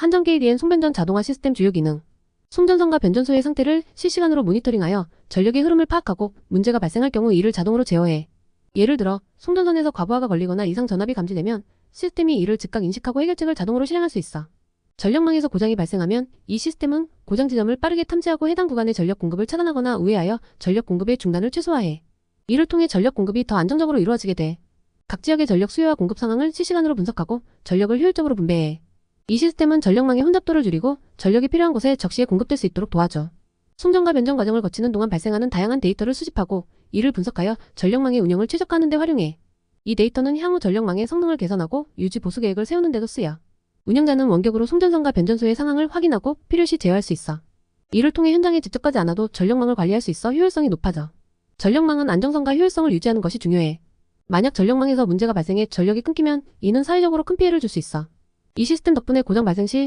한전 KDN 송변전 자동화 시스템 주요 기능. 송전선과 변전소의 상태를 실시간으로 모니터링하여 전력의 흐름을 파악하고 문제가 발생할 경우 이를 자동으로 제어해. 예를 들어 송전선에서 과부하가 걸리거나 이상 전압이 감지되면 시스템이 이를 즉각 인식하고 해결책을 자동으로 실행할 수 있어. 전력망에서 고장이 발생하면 이 시스템은 고장 지점을 빠르게 탐지하고 해당 구간의 전력 공급을 차단하거나 우회하여 전력 공급의 중단을 최소화해. 이를 통해 전력 공급이 더 안정적으로 이루어지게 돼. 각 지역의 전력 수요와 공급 상황을 실시간으로 분석하고 전력을 효율적으로 분배해. 이 시스템은 전력망의 혼잡도를 줄이고 전력이 필요한 곳에 적시에 공급될 수 있도록 도와줘. 송전과 변전 과정을 거치는 동안 발생하는 다양한 데이터를 수집하고 이를 분석하여 전력망의 운영을 최적화하는 데 활용해. 이 데이터는 향후 전력망의 성능을 개선하고 유지 보수 계획을 세우는 데도 쓰여. 운영자는 원격으로 송전선과 변전소의 상황을 확인하고 필요시 제어할 수 있어. 이를 통해 현장에 직접 가지 않아도 전력망을 관리할 수 있어 효율성이 높아져. 전력망은 안정성과 효율성을 유지하는 것이 중요해. 만약 전력망에서 문제가 발생해 전력이 끊기면 이는 사회적으로 큰 피해를 줄 수 있어. 이 시스템 덕분에 고장 발생 시